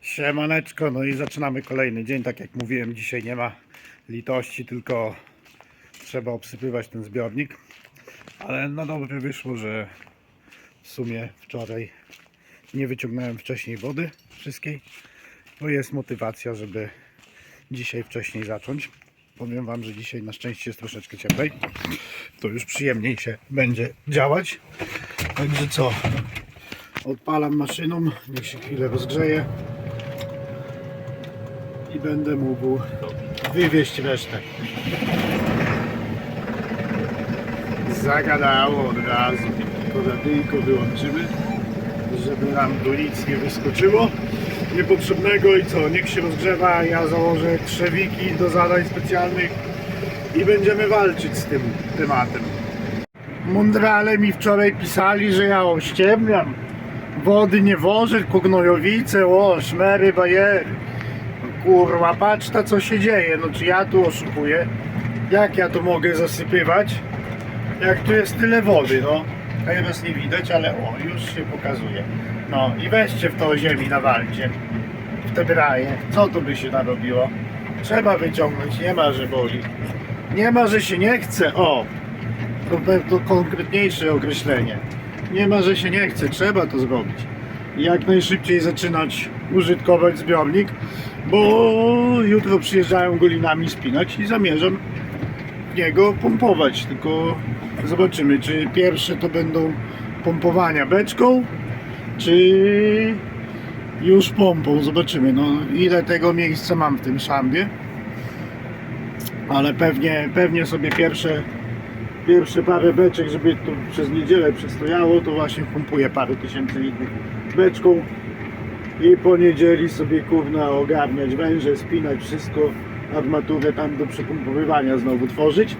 Siemaneczko, no i zaczynamy kolejny dzień. Tak jak mówiłem, dzisiaj nie ma litości, tylko trzeba obsypywać ten zbiornik. Ale na dobre wyszło, że w sumie wczoraj nie wyciągnąłem wcześniej wody wszystkiej, bo jest motywacja, żeby dzisiaj wcześniej zacząć. Powiem Wam, że dzisiaj na szczęście jest troszeczkę cieplej. To już przyjemniej się będzie działać. Także co? Odpalam maszyną, niech się chwilę rozgrzeje będę mógł wywieźć resztę. Zagadało od razu. To radyjko wyłączymy, żeby nam tu nic nie wyskoczyło niepotrzebnego i co, niech się rozgrzewa, ja założę trzewiki do zadań specjalnych i będziemy walczyć z tym tematem. Mundrale mi wczoraj pisali, że ja ościemniam. Wody nie wożę, tylko gnojowice, o, szmery, bajery. Kurwa, patrz co się dzieje, no czy ja tu oszukuję? Jak ja to mogę zasypywać? Jak tu jest tyle wody, no. Teraz nie widać, ale o, już się pokazuje. No i weźcie w to ziemi na walcie. W te braje. Co tu by się narobiło? Trzeba wyciągnąć, nie ma, że boli. Nie ma, że się nie chce, o. To, to konkretniejsze określenie. Nie ma, że się nie chce, trzeba to zrobić. Jak najszybciej zaczynać użytkować zbiornik, bo jutro przyjeżdżają golinami spinać i zamierzam niego pompować. Tylko zobaczymy, czy pierwsze to będą pompowania beczką, czy już pompą. Zobaczymy, no ile tego miejsca mam w tym szambie. Ale pewnie, pewnie sobie pierwsze pierwsze parę beczek, żeby to przez niedzielę przestojało, to właśnie pompuję parę tysięcy litrów beczką i po niedzieli sobie kurna ogarniać węże, spinać wszystko, armaturę tam do przepompowywania znowu tworzyć,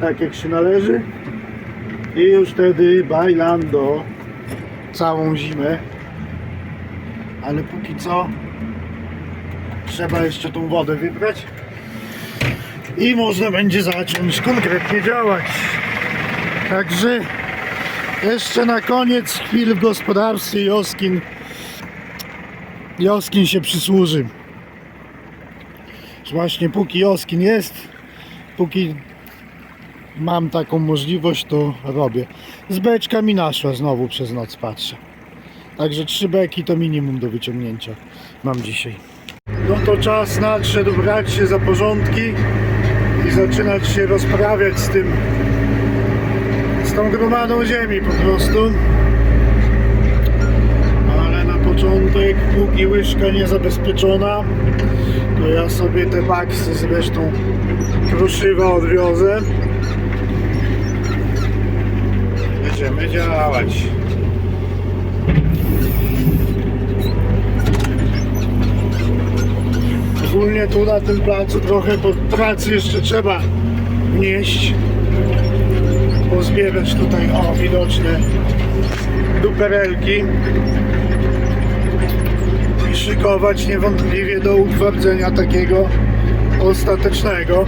tak jak się należy. I już wtedy bailando całą zimę. Ale póki co trzeba jeszcze tą wodę wybrać i można będzie zacząć konkretnie działać. Także jeszcze na koniec chwil w gospodarstwie Joskin Joskin się przysłuży. Właśnie póki Joskin jest, póki mam taką możliwość, to robię. Z beczka mi naszła znowu przez noc patrzę. Także trzy beki to minimum do wyciągnięcia mam dzisiaj. No to czas nadszedł brać się za porządki zaczynać się rozprawiać z tym, z tą gromadą ziemi po prostu. Ale na początek, póki łyżka nie zabezpieczona, to ja sobie te baksy zresztą kruszywa odwiozę. Będziemy działać. Tu na tym placu trochę pod pracy jeszcze trzeba nieść. Pozbierać tutaj, o widoczne duperelki. I szykować niewątpliwie do utwardzenia takiego ostatecznego.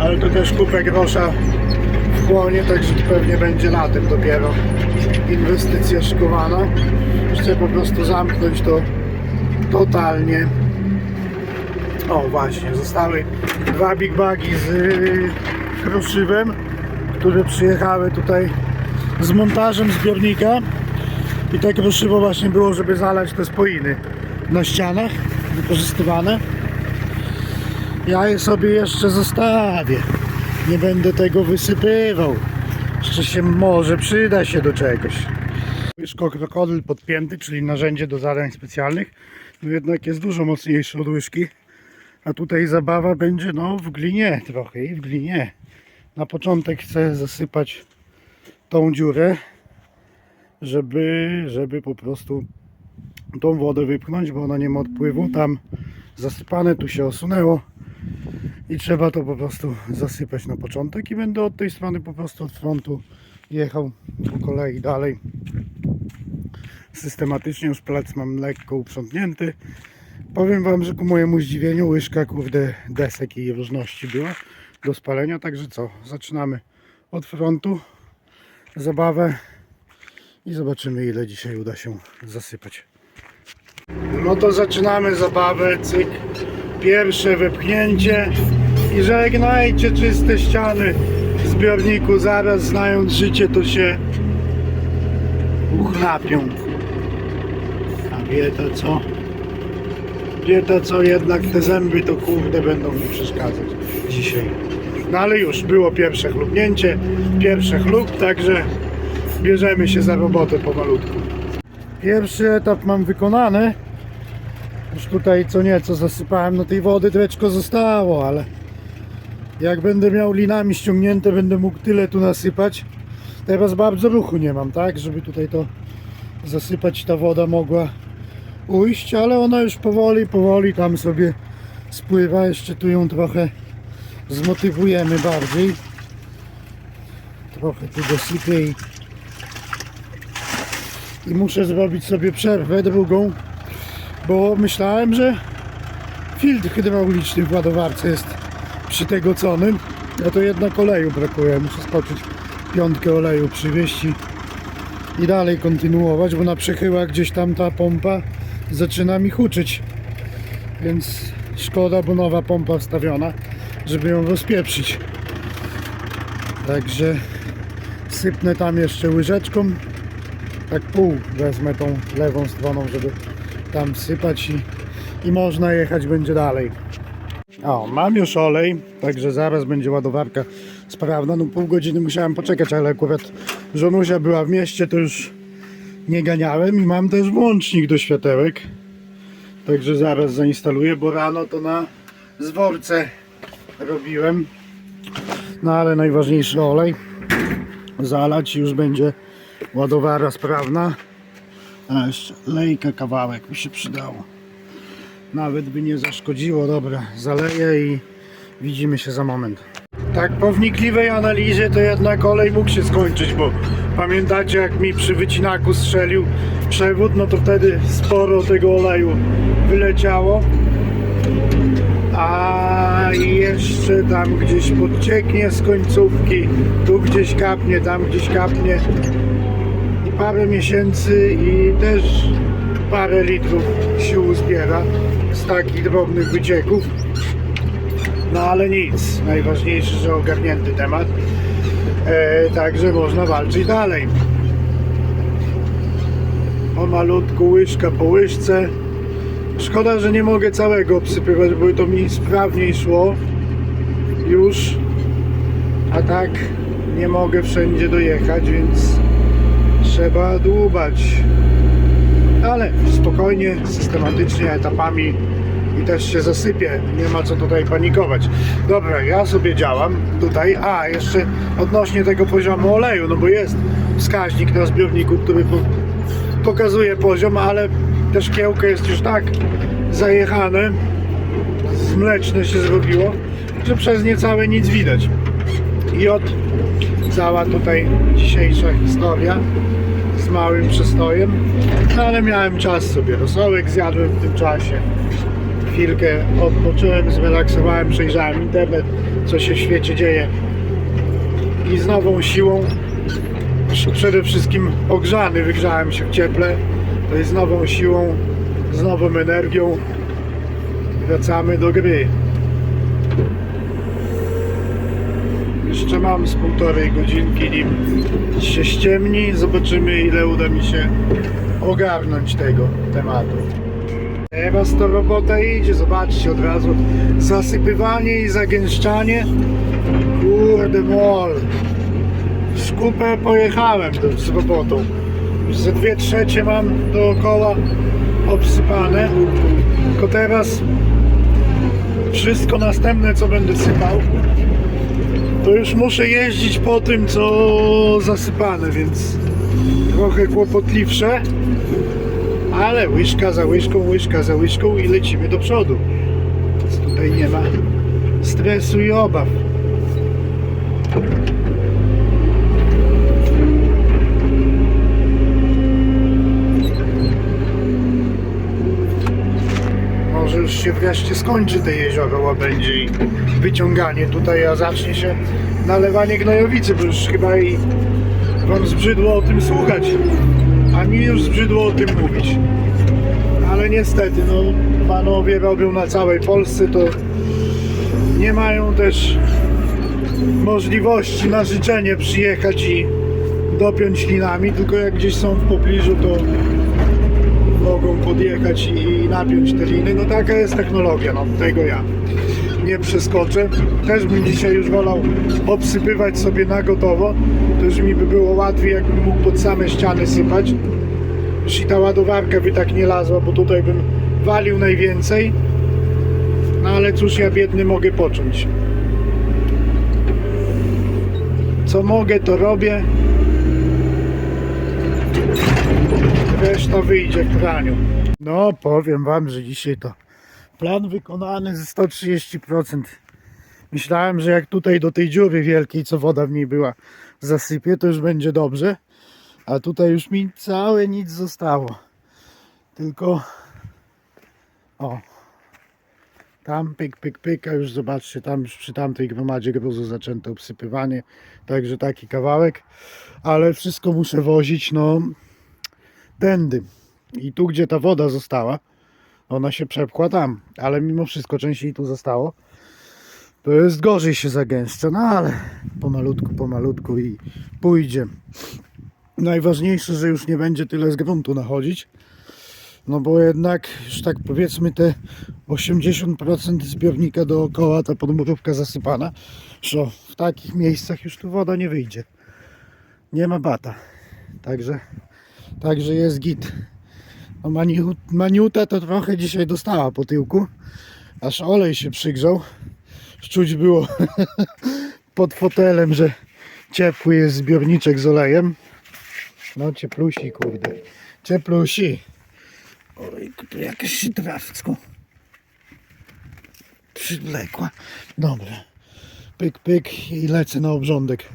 Ale to też kupę grosza wchłonie, także pewnie będzie latem dopiero inwestycja szykowana. Chcę po prostu zamknąć to totalnie. O właśnie, zostały dwa big bagi z kruszywem, które przyjechały tutaj z montażem zbiornika i te kruszywo właśnie było, żeby zalać te spoiny na ścianach wykorzystywane. Ja je sobie jeszcze zostawię. Nie będę tego wysypywał. Jeszcze się może przyda się do czegoś. Łyżko krokodyl podpięty, czyli narzędzie do zadań specjalnych. No jednak jest dużo mocniejszy od łyżki. A tutaj zabawa będzie no w glinie trochę i w glinie. Na początek chcę zasypać tą dziurę, żeby, żeby po prostu tą wodę wypchnąć, bo ona nie ma odpływu. Tam zasypane, tu się osunęło i trzeba to po prostu zasypać na początek i będę od tej strony po prostu od frontu jechał po kolei dalej. Systematycznie już plac mam lekko uprzątnięty. Powiem Wam, że ku mojemu zdziwieniu łyżka kurde desek i różności była do spalenia, także co, zaczynamy od frontu zabawę i zobaczymy ile dzisiaj uda się zasypać. No to zaczynamy zabawę, cyk. Pierwsze wepchnięcie i żegnajcie czyste ściany zbiorniku. Zaraz znając życie to się uchlapią. A to co? Wie to co jednak te zęby to kurde będą mi przeszkadzać dzisiaj. No ale już było pierwsze chlubnięcie, pierwszy chlub, także bierzemy się za robotę pomalutku. Pierwszy etap mam wykonany. Już tutaj co nieco zasypałem, no tej wody dreczko zostało, ale jak będę miał linami ściągnięte, będę mógł tyle tu nasypać. Teraz bardzo ruchu nie mam, tak? Żeby tutaj to zasypać, ta woda mogła ujść, ale ona już powoli, powoli tam sobie spływa. Jeszcze tu ją trochę zmotywujemy bardziej. Trochę tu dosypię i, i muszę zrobić sobie przerwę drugą, bo myślałem, że filtr hydrauliczny w ładowarce jest przytegoconym, a to jednak oleju brakuje. Muszę skoczyć piątkę oleju przywieźć i, i dalej kontynuować, bo na przechyłach gdzieś tam ta pompa zaczyna mi huczyć. Więc szkoda, bo nowa pompa wstawiona, żeby ją rozpieprzyć. Także sypnę tam jeszcze łyżeczką. Tak pół wezmę tą lewą stroną, żeby tam sypać i, i można jechać będzie dalej. O, mam już olej, także zaraz będzie ładowarka sprawna. No pół godziny musiałem poczekać, ale akurat żonusia była w mieście, to już nie ganiałem i mam też włącznik do światełek. Także zaraz zainstaluję, bo rano to na zworce robiłem. No ale najważniejszy olej zalać już będzie ładowara sprawna. A jeszcze lejka kawałek mi się przydało. Nawet by nie zaszkodziło. Dobra, zaleję i widzimy się za moment. Tak po wnikliwej analizie to jednak olej mógł się skończyć, bo pamiętacie jak mi przy wycinaku strzelił przewód, no to wtedy sporo tego oleju wyleciało. A jeszcze tam gdzieś podcieknie z końcówki, tu gdzieś kapnie, tam gdzieś kapnie. I parę miesięcy i też parę litrów sił zbiera z takich drobnych wycieków. No ale nic, najważniejsze, że ogarnięty temat. E, także można walczyć dalej. Pomalutku, łyżka po łyżce. Szkoda, że nie mogę całego obsypywać, bo to mi sprawniej szło już. A tak nie mogę wszędzie dojechać, więc trzeba dłubać. Ale spokojnie, systematycznie, etapami i też się zasypie. Nie ma co tutaj panikować. Dobra, ja sobie działam tutaj. A, jeszcze odnośnie tego poziomu oleju, no bo jest wskaźnik na zbiorniku, który po, pokazuje poziom, ale te szkiełko jest już tak zajechane, zmleczne się zrobiło, że przez niecałe nic widać. I od cała tutaj dzisiejsza historia z małym przestojem, no ale miałem czas sobie, rosołek zjadłem w tym czasie chwilkę odpocząłem, zrelaksowałem, przejrzałem internet, co się w świecie dzieje i z nową siłą, przede wszystkim ogrzany, wygrzałem się w cieple, to jest z nową siłą, z nową energią wracamy do gry. Jeszcze mam z półtorej godzinki, nim się ściemni, zobaczymy ile uda mi się ogarnąć tego tematu. Teraz to robota idzie, zobaczcie od razu zasypywanie i zagęszczanie. Kurde mol. W kupę pojechałem do- z robotą. Ze dwie trzecie mam dookoła obsypane. Tylko teraz wszystko następne co będę sypał to już muszę jeździć po tym co zasypane, więc trochę kłopotliwsze. Ale łyżka za łyżką, łyżka za łyżką i lecimy do przodu. Więc tutaj nie ma stresu i obaw. Może już się wreszcie skończy te jezioro łabędzie i wyciąganie tutaj, a zacznie się nalewanie gnojowicy, bo już chyba i Wam zbrzydło o tym słuchać, mi już zbrzydło o tym mówić. Ale ale niestety, no panowie robią na całej Polsce, to nie mają też możliwości na życzenie przyjechać i dopiąć linami, tylko jak gdzieś są w pobliżu, to mogą podjechać i napiąć te liny. No taka jest technologia, no tego ja nie przeskoczę. Też bym dzisiaj już wolał obsypywać sobie na gotowo. Też mi by było łatwiej, jakbym mógł pod same ściany sypać. Już i ta ładowarka by tak nie lazła, bo tutaj bym walił najwięcej. No ale cóż ja biedny mogę począć. Co mogę, to robię. Reszta wyjdzie w praniu. No, powiem wam, że dzisiaj to plan wykonany ze 130%. Myślałem, że jak tutaj do tej dziury wielkiej, co woda w niej była, zasypie, to już będzie dobrze. A tutaj już mi całe nic zostało. Tylko o tam pyk, pyk, pyk, a już zobaczcie, tam już przy tamtej gromadzie gruzu zaczęto obsypywanie. Także taki kawałek. Ale wszystko muszę wozić, no tędy. I tu, gdzie ta woda została, ona się przepchła tam, ale mimo wszystko częściej tu zostało. To jest gorzej się zagęszcza, no ale pomalutku, pomalutku i pójdzie. Najważniejsze, że już nie będzie tyle z gruntu nachodzić. No bo jednak już tak powiedzmy te 80% zbiornika dookoła, ta podmurówka zasypana, że w takich miejscach już tu woda nie wyjdzie. Nie ma bata. Także, także jest git. No Maniu, Maniuta to trochę dzisiaj dostała po tyłku. Aż olej się przygrzał. Czuć było pod fotelem, że ciepły jest zbiorniczek z olejem. No cieplusi, kurde. Cieplusi. Oj, tu się trawsko przywlekła. Dobra. Pyk, pyk i lecę na obrządek.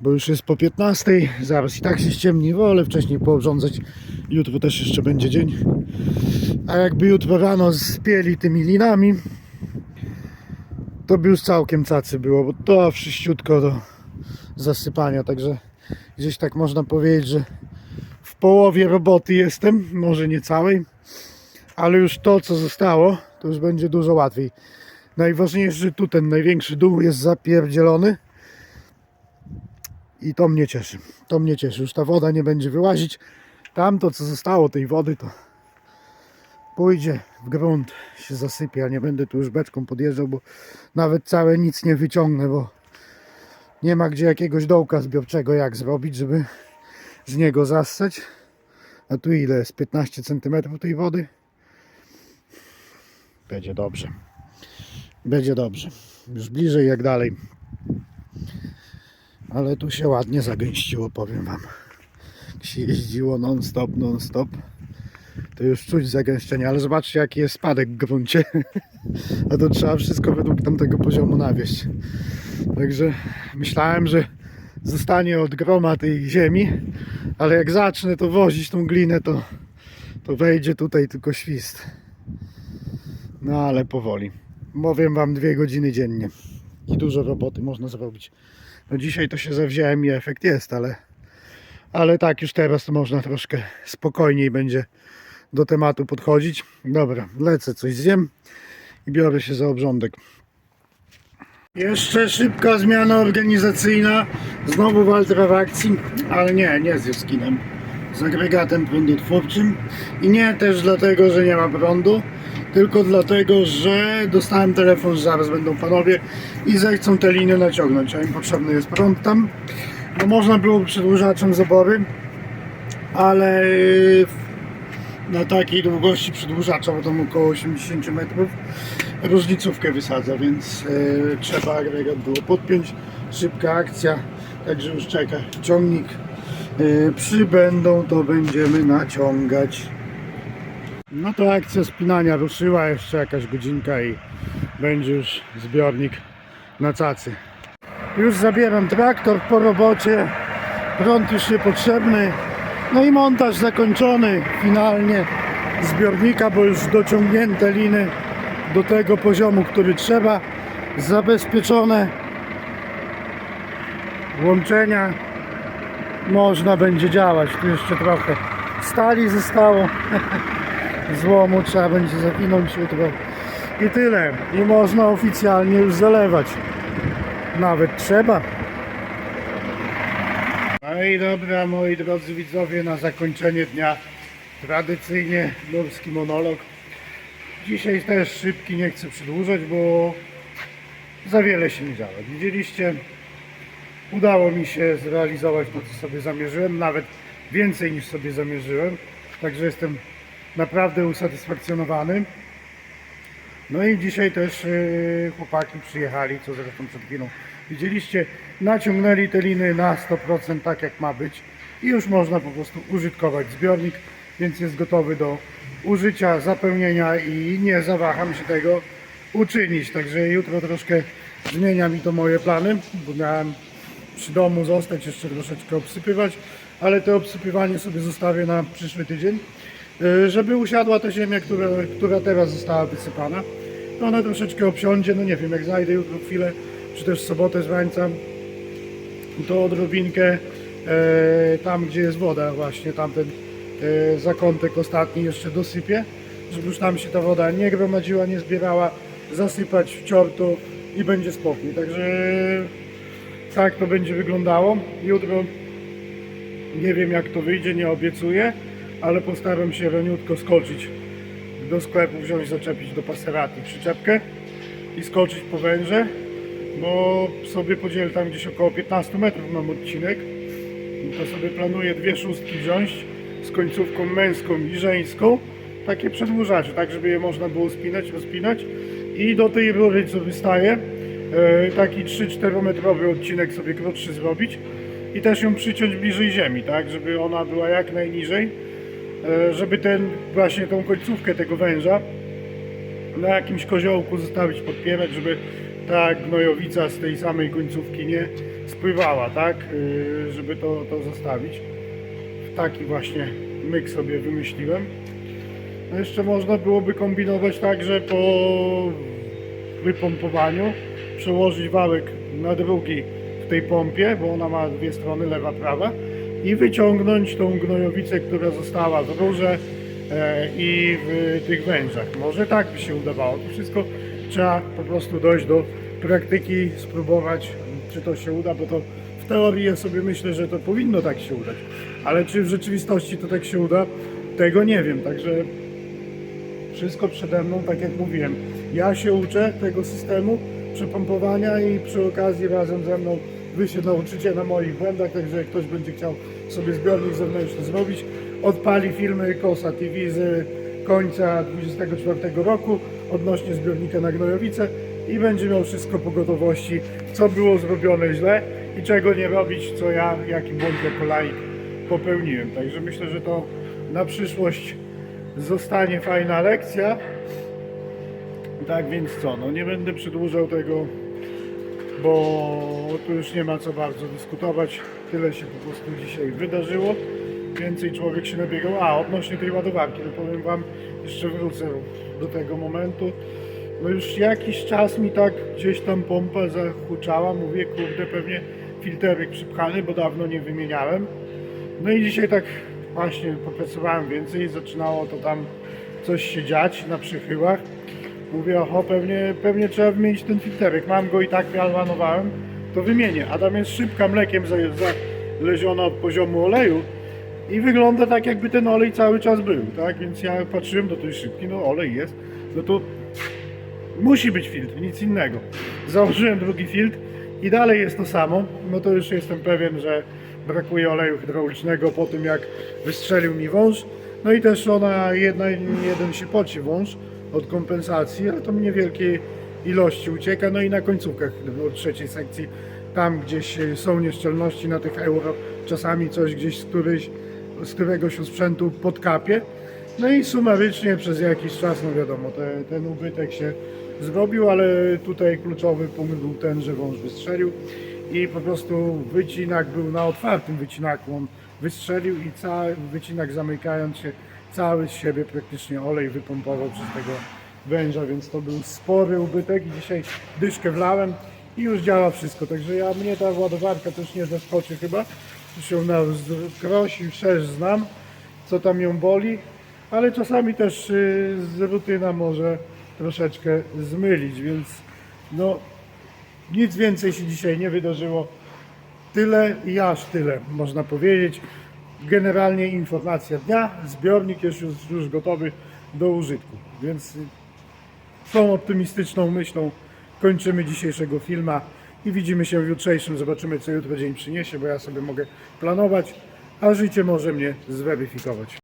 Bo już jest po 15. Zaraz i tak się ściemni, wolę wcześniej poobrządzać. Jutro też jeszcze będzie dzień. A jakby jutro rano spieli tymi linami, to by już całkiem cacy było, bo to wszyściutko do zasypania. Także gdzieś tak można powiedzieć, że w połowie roboty jestem, może nie całej, ale już to co zostało, to już będzie dużo łatwiej. Najważniejsze, że tu ten największy dół jest zapierdzielony i to mnie cieszy. To mnie cieszy. Już ta woda nie będzie wyłazić. Tamto co zostało tej wody to pójdzie w grunt, się zasypie, a nie będę tu już beczką podjeżdżał, bo nawet całe nic nie wyciągnę, bo nie ma gdzie jakiegoś dołka zbiorczego jak zrobić, żeby z niego zassać. A tu ile jest? 15 cm tej wody? Będzie dobrze. Będzie dobrze. Już bliżej jak dalej. Ale tu się ładnie zagęściło, powiem Wam. Jak się jeździło non-stop, non-stop, to już czuć zagęszczenie, ale zobaczcie jaki jest spadek w gruncie. A to trzeba wszystko według tamtego poziomu nawieść. Także myślałem, że zostanie od groma tej ziemi, ale jak zacznę to wozić tą glinę, to, to wejdzie tutaj tylko świst. No ale powoli. Mówię wam dwie godziny dziennie i dużo roboty można zrobić. No dzisiaj to się zawziąłem i efekt jest, ale, ale tak już teraz to można troszkę spokojniej będzie do tematu podchodzić. Dobra, lecę coś zjem i biorę się za obrządek. Jeszcze szybka zmiana organizacyjna. Znowu waltra w akcji, ale nie, nie z Jaskinem. Z agregatem prądotwórczym. I nie też dlatego, że nie ma prądu, tylko dlatego, że dostałem telefon, że zaraz będą panowie i zechcą te liny naciągnąć, a im potrzebny jest prąd tam. No można było przedłużaczem zabory, ale na takiej długości przedłużacza, bo tam około 80 metrów, różnicówkę wysadza, więc e, trzeba agregat było podpiąć. Szybka akcja, także już czeka ciągnik. E, przybędą, to będziemy naciągać. No to akcja spinania ruszyła, jeszcze jakaś godzinka i będzie już zbiornik na cacy. Już zabieram traktor po robocie, prąd już niepotrzebny, no i montaż zakończony finalnie zbiornika, bo już dociągnięte liny do tego poziomu, który trzeba, zabezpieczone łączenia, można będzie działać, tu jeszcze trochę stali zostało, złomu trzeba będzie zawinąć jutro i tyle. I można oficjalnie już zalewać. Nawet trzeba. No i dobra, moi drodzy widzowie, na zakończenie dnia tradycyjnie górski monolog. Dzisiaj też szybki, nie chcę przedłużać, bo za wiele się nie działo. Widzieliście, udało mi się zrealizować to, co sobie zamierzyłem, nawet więcej niż sobie zamierzyłem, także jestem naprawdę usatysfakcjonowany. No i dzisiaj też yy, chłopaki przyjechali, co zresztą przed chwilą widzieliście, naciągnęli te liny na 100% tak jak ma być i już można po prostu użytkować zbiornik, więc jest gotowy do użycia, zapełnienia i nie zawaham się tego uczynić. Także jutro troszkę zmienia mi to moje plany, bo miałem przy domu zostać, jeszcze troszeczkę obsypywać, ale to obsypywanie sobie zostawię na przyszły tydzień, yy, żeby usiadła ta ziemia, która, która teraz została wysypana. To ona troszeczkę obsiądzie, no nie wiem, jak znajdę jutro chwilę, czy też w sobotę z to odrobinkę e, tam, gdzie jest woda właśnie, tamten zakątek ostatni jeszcze dosypię, żeby już tam się ta woda nie gromadziła, nie zbierała, zasypać w ciortu i będzie spokój. Także tak to będzie wyglądało. Jutro nie wiem jak to wyjdzie, nie obiecuję, ale postaram się raniutko skoczyć do sklepu, wziąć, zaczepić do Passerati przyczepkę i skoczyć po węże, bo sobie podzielę tam gdzieś około 15 metrów mam odcinek to sobie planuję dwie szóstki wziąć z końcówką męską i żeńską, takie przedłużacze, tak żeby je można było spinać, rozpinać i do tej rury co wystaje e, taki 3-4 metrowy odcinek sobie krótszy zrobić i też ją przyciąć bliżej ziemi, tak, żeby ona była jak najniżej e, żeby ten właśnie tą końcówkę tego węża na jakimś koziołku zostawić podpierać, żeby ta gnojowica z tej samej końcówki nie spływała, tak? Yy, Żeby to, to zostawić. Taki właśnie myk sobie wymyśliłem. No jeszcze można byłoby kombinować tak, że po wypompowaniu przełożyć wałek na drugi w tej pompie, bo ona ma dwie strony, lewa, prawa i wyciągnąć tą gnojowicę, która została w rurze e, i w tych wężach. Może tak by się udawało. To wszystko trzeba po prostu dojść do praktyki, spróbować, czy to się uda, bo to w teorii ja sobie myślę, że to powinno tak się udać. Ale czy w rzeczywistości to tak się uda, tego nie wiem. Także wszystko przede mną, tak jak mówiłem. Ja się uczę tego systemu przepompowania i przy okazji razem ze mną wy się nauczycie na moich błędach, także jak ktoś będzie chciał sobie zbiornik zewnętrzny zrobić, odpali filmy Kosa TV z końca 24 roku odnośnie zbiornika na gnojowice i będzie miał wszystko po gotowości, co było zrobione źle i czego nie robić, co ja, jaki błąd jako laik popełniłem. Także myślę, że to na przyszłość zostanie fajna lekcja. Tak więc co, no nie będę przedłużał tego, bo tu już nie ma co bardzo dyskutować. Tyle się po prostu dzisiaj wydarzyło. Więcej człowiek się nabiegał. A, odnośnie tej ładowarki, to powiem Wam, jeszcze wrócę do tego momentu. No już jakiś czas mi tak gdzieś tam pompa zahuczała. Mówię, kurde, pewnie filterek przypchany, bo dawno nie wymieniałem. No i dzisiaj tak właśnie popracowałem więcej, zaczynało to tam coś się dziać na przychyłach. Mówię, oho, pewnie, pewnie trzeba wymienić ten filterek. Mam go i tak mianowałem, to wymienię. A tam jest szybka mlekiem za- zaleziona od poziomu oleju i wygląda tak, jakby ten olej cały czas był, tak? Więc ja patrzyłem do tej szybki, no olej jest, no to musi być filtr, nic innego. Założyłem drugi filtr i dalej jest to samo. No to już jestem pewien, że brakuje oleju hydraulicznego po tym jak wystrzelił mi wąż. No i też ona jedna, jeden się poci wąż od kompensacji, ale to niewielkiej ilości ucieka. No i na końcówkach od trzeciej sekcji tam gdzieś są nieszczelności na tych euro, czasami coś gdzieś z, któryś, z któregoś sprzętu podkapie. No i sumarycznie przez jakiś czas, no wiadomo, te, ten ubytek się zrobił, ale tutaj kluczowy punkt był ten, że wąż wystrzelił i po prostu wycinak był na otwartym wycinaku, on wystrzelił i cały wycinak zamykając się, cały z siebie praktycznie olej wypompował przez tego węża, więc to był spory ubytek i dzisiaj dyszkę wlałem i już działa wszystko, także ja mnie ta ładowarka też nie zaskoczy chyba, już ją na kroś i wszerz znam, co tam ją boli, ale czasami też y, z rutyna może troszeczkę zmylić, więc no nic więcej się dzisiaj nie wydarzyło. Tyle i aż tyle można powiedzieć. Generalnie informacja dnia, zbiornik jest już, już gotowy do użytku, więc tą optymistyczną myślą kończymy dzisiejszego filma i widzimy się w jutrzejszym. Zobaczymy, co jutro dzień przyniesie, bo ja sobie mogę planować, a życie może mnie zweryfikować.